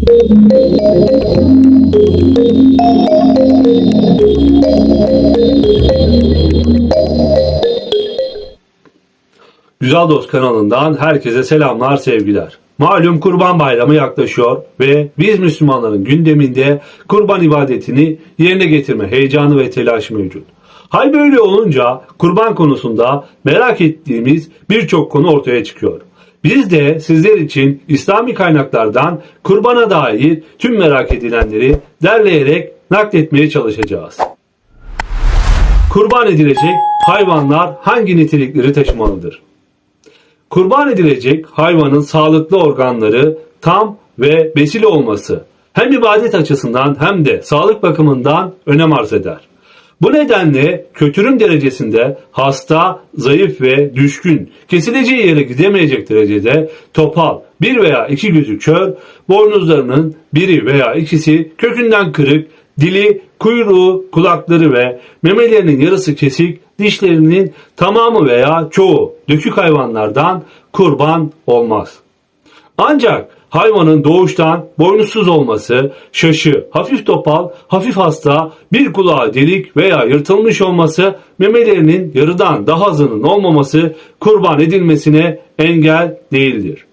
Güzel Dost kanalından herkese selamlar, sevgiler. Malum Kurban Bayramı yaklaşıyor ve biz Müslümanların gündeminde kurban ibadetini yerine getirme heyecanı ve telaş mevcut. Hal böyle olunca kurban konusunda merak ettiğimiz birçok konu ortaya çıkıyor. Biz de sizler için İslami kaynaklardan kurbana dair tüm merak edilenleri derleyerek nakletmeye çalışacağız. Kurban edilecek hayvanlar hangi nitelikleri taşımalıdır? Kurban edilecek hayvanın sağlıklı organları tam ve besili olması hem ibadet açısından hem de sağlık bakımından önem arz eder. Bu nedenle kötürüm derecesinde hasta, zayıf ve düşkün, kesileceği yere gidemeyecek derecede topal, bir veya iki gözü kör, boynuzlarının biri veya ikisi kökünden kırık, dili, kuyruğu, kulakları ve memelerinin yarısı kesik, dişlerinin tamamı veya çoğu dökük hayvanlardan kurban olmaz. Ancak hayvanın doğuştan boynuzsuz olması, şaşı, hafif topal, hafif hasta, bir kulağı delik veya yırtılmış olması, memelerinin yarıdan daha azının olmaması kurban edilmesine engel değildir.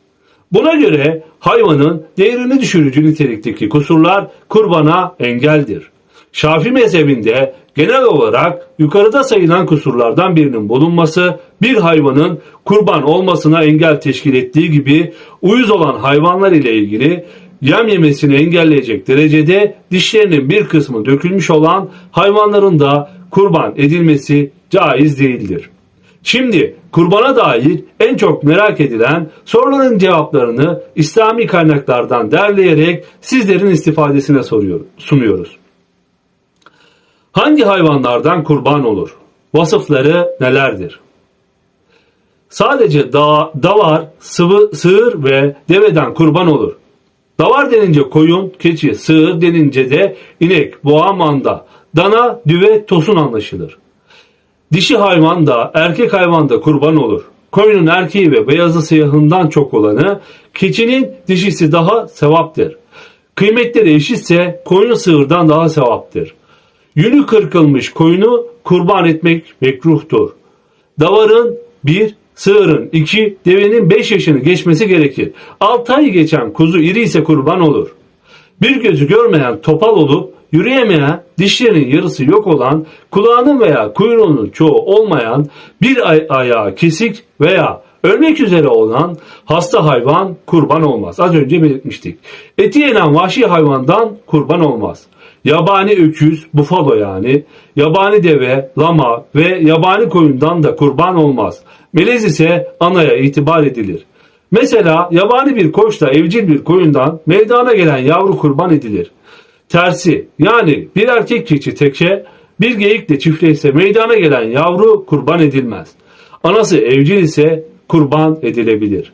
Buna göre hayvanın değerini düşürücü nitelikteki kusurlar kurbana engeldir. Şafi mezhebinde genel olarak yukarıda sayılan kusurlardan birinin bulunması bir hayvanın kurban olmasına engel teşkil ettiği gibi uyuz olan hayvanlar ile ilgili yem yemesini engelleyecek derecede dişlerinin bir kısmı dökülmüş olan hayvanların da kurban edilmesi caiz değildir. Şimdi kurbana dair en çok merak edilen soruların cevaplarını İslami kaynaklardan derleyerek sizlerin istifadesine soruyor, sunuyoruz. Hangi hayvanlardan kurban olur? Vasıfları nelerdir? Sadece da, davar, sıvı, sığır ve deveden kurban olur. Davar denince koyun, keçi, sığır denince de inek, boğa, manda, dana, düve, tosun anlaşılır. Dişi hayvan da erkek hayvan da kurban olur. Koyunun erkeği ve beyazı siyahından çok olanı, keçinin dişisi daha sevaptır. Kıymetleri eşitse koyun sığırdan daha sevaptır. Yünü kırkılmış koyunu kurban etmek mekruhtur. Davarın bir, sığırın iki, devenin beş yaşını geçmesi gerekir. Altı ay geçen kuzu iri ise kurban olur. Bir gözü görmeyen topal olup yürüyemeyen, dişlerinin yarısı yok olan, kulağının veya kuyruğunun çoğu olmayan, bir ay ayağı kesik veya ölmek üzere olan hasta hayvan kurban olmaz. Az önce belirtmiştik. Eti yenen vahşi hayvandan kurban olmaz. Yabani öküz, bufalo yani, yabani deve, lama ve yabani koyundan da kurban olmaz. Melez ise anaya itibar edilir. Mesela yabani bir koçla evcil bir koyundan meydana gelen yavru kurban edilir. Tersi yani bir erkek keçi teke bir geyikle çiftleşse meydana gelen yavru kurban edilmez. Anası evcil ise kurban edilebilir.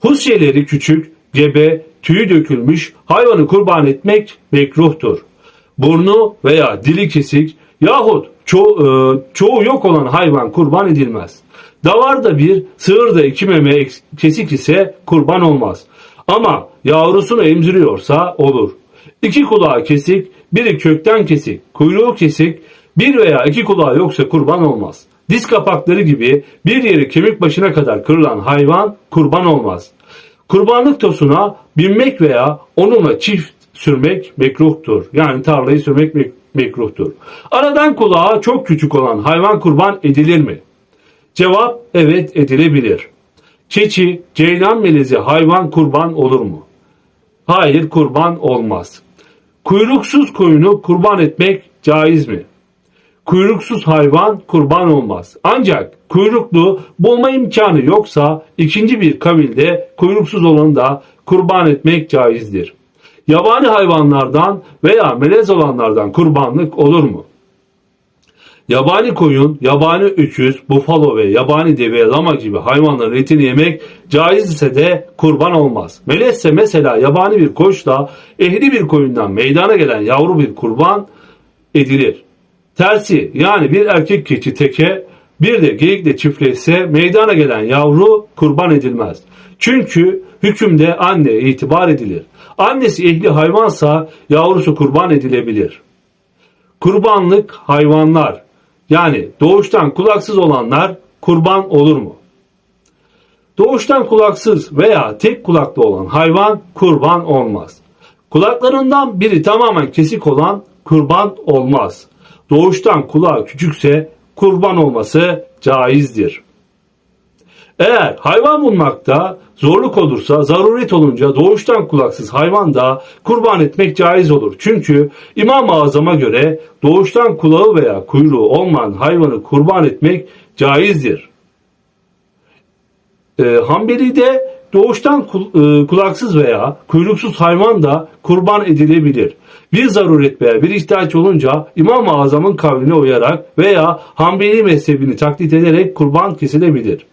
Husyeleri küçük, gebe, tüyü dökülmüş hayvanı kurban etmek mekruhtur. Burnu veya dili kesik yahut ço- e, çoğu yok olan hayvan kurban edilmez. Davarda bir, sığırda iki meme kesik ise kurban olmaz. Ama yavrusunu emziriyorsa olur. İki kulağı kesik, biri kökten kesik, kuyruğu kesik, bir veya iki kulağı yoksa kurban olmaz. Diz kapakları gibi bir yeri kemik başına kadar kırılan hayvan kurban olmaz. Kurbanlık tosuna binmek veya onunla çift sürmek mekruhtur. Yani tarlayı sürmek mek- mekruhtur. Aradan kulağı çok küçük olan hayvan kurban edilir mi? Cevap evet edilebilir. Keçi, ceylan melezi hayvan kurban olur mu? Hayır kurban olmaz. Kuyruksuz koyunu kurban etmek caiz mi? Kuyruksuz hayvan kurban olmaz. Ancak kuyruklu bulma imkanı yoksa ikinci bir kabilde kuyruksuz olanı da kurban etmek caizdir. Yabani hayvanlardan veya melez olanlardan kurbanlık olur mu? Yabani koyun, yabani öküz, bufalo ve yabani deve, lama gibi hayvanların etini yemek caiz ise de kurban olmaz. Melezse mesela yabani bir koçla ehli bir koyundan meydana gelen yavru bir kurban edilir. Tersi yani bir erkek keçi teke bir de geyikle çiftleşse meydana gelen yavru kurban edilmez. Çünkü hükümde anne itibar edilir. Annesi ehli hayvansa yavrusu kurban edilebilir. Kurbanlık hayvanlar yani doğuştan kulaksız olanlar kurban olur mu? Doğuştan kulaksız veya tek kulaklı olan hayvan kurban olmaz. Kulaklarından biri tamamen kesik olan kurban olmaz. Doğuştan kulağı küçükse kurban olması caizdir. Eğer hayvan bulmakta zorluk olursa, zaruret olunca doğuştan kulaksız hayvan da kurban etmek caiz olur. Çünkü İmam-ı Azam'a göre doğuştan kulağı veya kuyruğu olmayan hayvanı kurban etmek caizdir. E, Hanbeli'de doğuştan kul- e, kulaksız veya kuyruksuz hayvan da kurban edilebilir. Bir zaruret veya bir ihtiyaç olunca İmam-ı Azam'ın kavline uyarak veya Hanbeli mezhebini taklit ederek kurban kesilebilir.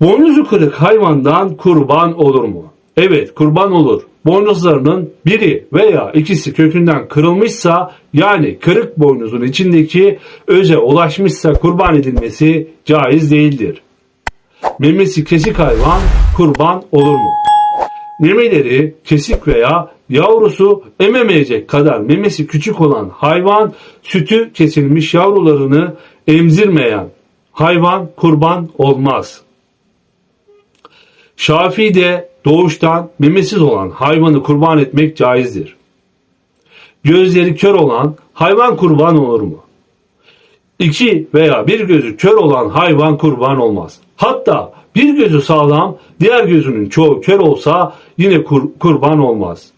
Boynuzu kırık hayvandan kurban olur mu? Evet kurban olur. Boynuzlarının biri veya ikisi kökünden kırılmışsa yani kırık boynuzun içindeki öze ulaşmışsa kurban edilmesi caiz değildir. Memesi kesik hayvan kurban olur mu? Memeleri kesik veya yavrusu ememeyecek kadar memesi küçük olan hayvan sütü kesilmiş yavrularını emzirmeyen hayvan kurban olmaz. Şafii'de doğuştan memesiz olan hayvanı kurban etmek caizdir. Gözleri kör olan hayvan kurban olur mu? İki veya bir gözü kör olan hayvan kurban olmaz. Hatta bir gözü sağlam, diğer gözünün çoğu kör olsa yine kur- kurban olmaz.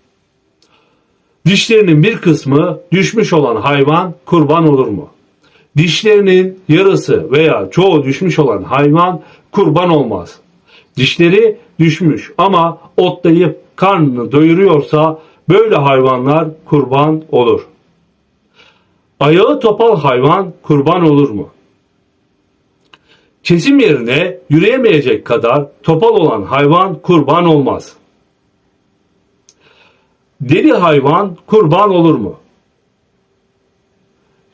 Dişlerinin bir kısmı düşmüş olan hayvan kurban olur mu? Dişlerinin yarısı veya çoğu düşmüş olan hayvan kurban olmaz. Dişleri düşmüş ama otlayıp karnını doyuruyorsa böyle hayvanlar kurban olur. Ayağı topal hayvan kurban olur mu? Kesim yerine yürüyemeyecek kadar topal olan hayvan kurban olmaz. Deli hayvan kurban olur mu?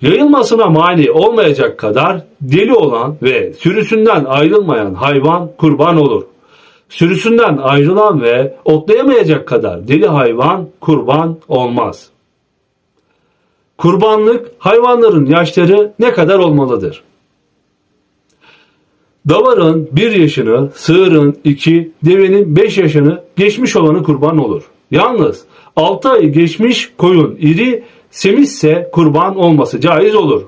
Yayılmasına mani olmayacak kadar deli olan ve sürüsünden ayrılmayan hayvan kurban olur. Sürüsünden ayrılan ve otlayamayacak kadar deli hayvan kurban olmaz. Kurbanlık hayvanların yaşları ne kadar olmalıdır? Davarın bir yaşını, sığırın iki, devenin beş yaşını geçmiş olanı kurban olur. Yalnız 6 ayı geçmiş koyun iri semizse kurban olması caiz olur.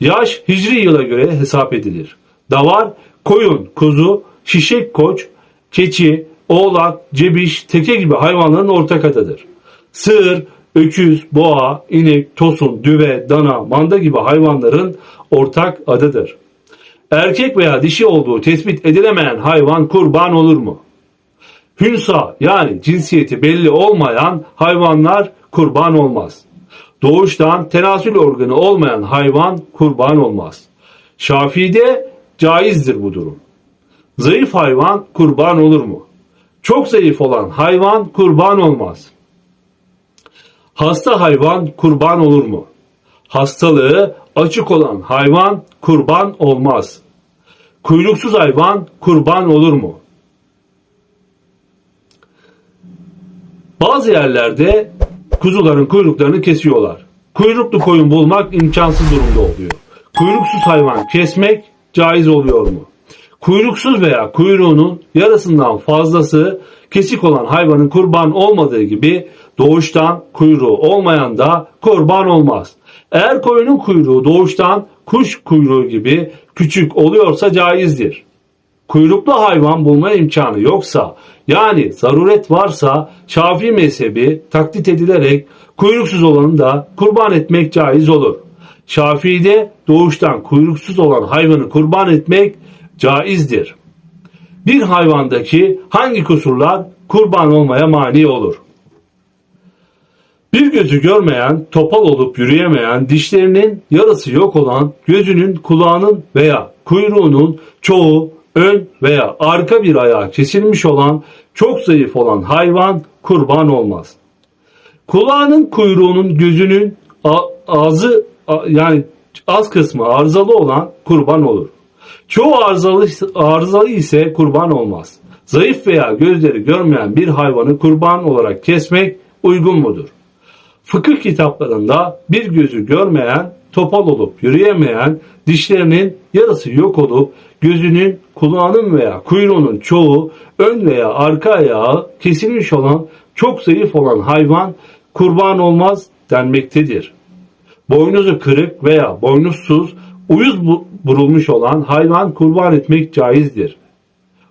Yaş hicri yıla göre hesap edilir. Davar, koyun, kuzu, şişek koç, keçi, oğlak, cebiş, teke gibi hayvanların ortak adıdır. Sığır, öküz, boğa, inek, tosun, düve, dana, manda gibi hayvanların ortak adıdır. Erkek veya dişi olduğu tespit edilemeyen hayvan kurban olur mu? Hünsa yani cinsiyeti belli olmayan hayvanlar kurban olmaz. Doğuştan tenasül organı olmayan hayvan kurban olmaz. Şafii'de caizdir bu durum. Zayıf hayvan kurban olur mu? Çok zayıf olan hayvan kurban olmaz. Hasta hayvan kurban olur mu? Hastalığı açık olan hayvan kurban olmaz. Kuyruksuz hayvan kurban olur mu? Bazı yerlerde kuzuların kuyruklarını kesiyorlar. Kuyruklu koyun bulmak imkansız durumda oluyor. Kuyruksuz hayvan kesmek caiz oluyor mu? Kuyruksuz veya kuyruğunun yarısından fazlası kesik olan hayvanın kurban olmadığı gibi doğuştan kuyruğu olmayan da kurban olmaz. Eğer koyunun kuyruğu doğuştan kuş kuyruğu gibi küçük oluyorsa caizdir. Kuyruklu hayvan bulma imkanı yoksa yani zaruret varsa Şafii mezhebi taklit edilerek kuyruksuz olanı da kurban etmek caiz olur. Şafii'de doğuştan kuyruksuz olan hayvanı kurban etmek caizdir. Bir hayvandaki hangi kusurlar kurban olmaya mani olur? Bir gözü görmeyen, topal olup yürüyemeyen, dişlerinin yarısı yok olan, gözünün, kulağının veya kuyruğunun çoğu ön veya arka bir ayağı kesilmiş olan, çok zayıf olan hayvan kurban olmaz. Kulağının, kuyruğunun, gözünün ağzı yani az kısmı arızalı olan kurban olur. Çoğu arızalı, arızalı ise kurban olmaz. Zayıf veya gözleri görmeyen bir hayvanı kurban olarak kesmek uygun mudur? Fıkıh kitaplarında bir gözü görmeyen, topal olup yürüyemeyen, dişlerinin yarısı yok olup gözünün, kulağının veya kuyruğunun çoğu ön veya arka ayağı kesilmiş olan, çok zayıf olan hayvan kurban olmaz denmektedir. Boynuzu kırık veya boynuzsuz, uyuz burulmuş olan hayvan kurban etmek caizdir.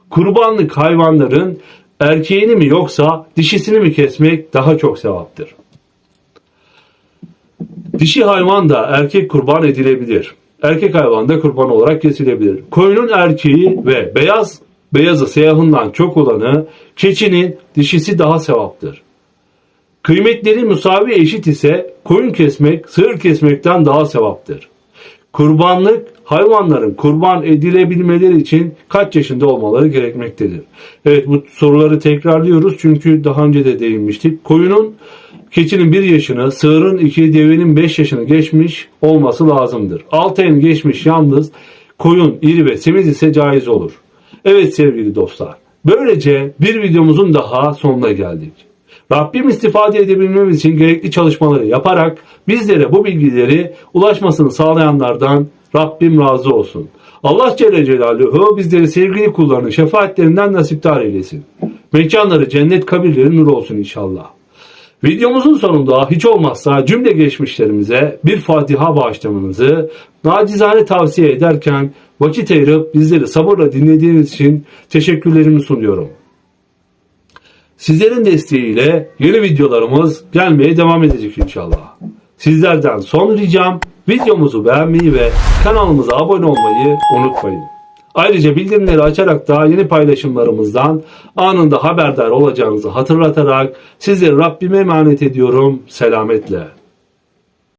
Kurbanlık hayvanların erkeğini mi yoksa dişisini mi kesmek daha çok sevaptır. Dişi hayvan da erkek kurban edilebilir. Erkek hayvan da kurban olarak kesilebilir. Koyunun erkeği ve beyaz beyazı siyahından çok olanı, keçinin dişisi daha sevaptır. Kıymetleri musavi eşit ise koyun kesmek, sığır kesmekten daha sevaptır. Kurbanlık hayvanların kurban edilebilmeleri için kaç yaşında olmaları gerekmektedir? Evet bu soruları tekrarlıyoruz çünkü daha önce de değinmiştik. Koyunun keçinin 1 yaşını, sığırın 2, devenin 5 yaşını geçmiş olması lazımdır. 6 ayını geçmiş yalnız koyun, iri ve semiz ise caiz olur. Evet sevgili dostlar. Böylece bir videomuzun daha sonuna geldik. Rabbim istifade edebilmemiz için gerekli çalışmaları yaparak bizlere bu bilgileri ulaşmasını sağlayanlardan Rabbim razı olsun. Allah Celle Celaluhu bizleri sevgili kullarının şefaatlerinden nasiptar eylesin. Mekanları cennet kabirleri nur olsun inşallah. Videomuzun sonunda hiç olmazsa cümle geçmişlerimize bir Fatiha bağışlamanızı nacizane tavsiye ederken vakit ayırıp bizleri sabırla dinlediğiniz için teşekkürlerimi sunuyorum. Sizlerin desteğiyle yeni videolarımız gelmeye devam edecek inşallah. Sizlerden son ricam videomuzu beğenmeyi ve kanalımıza abone olmayı unutmayın. Ayrıca bildirimleri açarak da yeni paylaşımlarımızdan anında haberdar olacağınızı hatırlatarak sizleri Rabbime emanet ediyorum. Selametle.